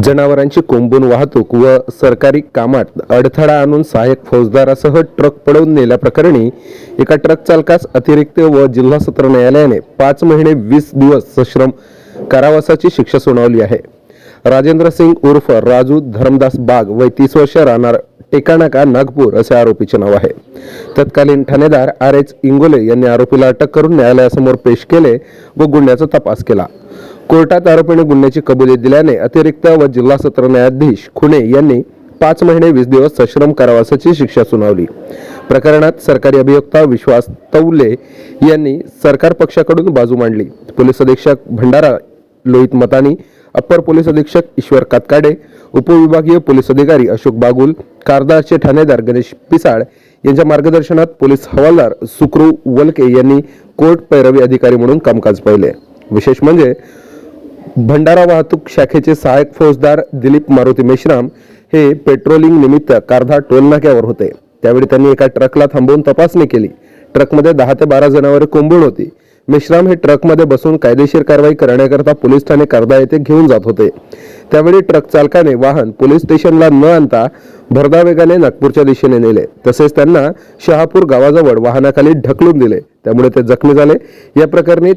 जनावरांची कोंबून वाहतूक व सरकारी कामात अडथळा आणून सहाय्यक फौजदारासह ट्रक पळवून नेल्याप्रकरणी एका ट्रक चालकास अतिरिक्त व जिल्हा सत्र न्यायालयाने पाच महिने वीस दिवस सश्रम कारावासाची शिक्षा सुनावली आहे. राजेंद्र सिंग उर्फ राजू धरमदास बाग वय तीस वर्ष राहणार टेकानाका नागपूर असे आरोपीचे नाव आहे. तत्कालीन ठाणेदार आर एच इंगोले यांनी आरोपीला अटक करून न्यायालयासमोर पेश केले व गुन्ह्याचा तपास केला. कोर्टात आरोपीने गुन्ह्याची कबुली दिल्याने अतिरिक्त व जिल्हा सत्र न्यायाधीश खुणे यांनी पाच महिने वीस दिवस सश्रम कारावासाची शिक्षा सुनावली. प्रकरणात सरकारी अभियोक्ता विश्वास तवले यांनी सरकार पक्षाकडून बाजू मांडली. पोलीस अधीक्षक भंडारा लोहित मतानी अप्पर पोलीस अधीक्षक ईश्वर कातकाडे उपविभागीय पोलीस अधिकारी अशोक बागुल कारदारचे ठाणेदार गणेश पिसाळ यांच्या मार्गदर्शनात पोलीस हवालदार सुक्रू वलके यांनी कोर्ट पैरवी अधिकारी म्हणून कामकाज पाहिले. विशेष म्हणजे भंडारा वाहतूक शाखेचे सहायक फौजदार दिलीप मारुती मेश्राम हे पेट्रोलिंग निमित्त कारधा टोलनाक्यावर होते. त्यावेळी त्यांनी एका ट्रकला थांबवून तपासणी केली. ट्रकमध्ये दहा ते बारा जनावरे कोंबून होती. मेश्राम हे ट्रकमध्ये बसून कायदेशीर कारवाई करण्याकरता पोलीस ठाणे कारदा येथे घेऊन जात होते. त्यावेळी ट्रक चालकाने वाहन पोलीस स्टेशनला न आणता भरधा वेगाने नागपूरच्या दिशेने नेले. तसेच त्यांना शहापूर गावाजवळ वाहनाखाली ढकलून दिले. त्यामुळे ते जखमी झाले. या प्रकरणी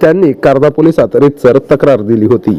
त्यांनी कारदा पोलिसात रितसर तक्रार दिली होती.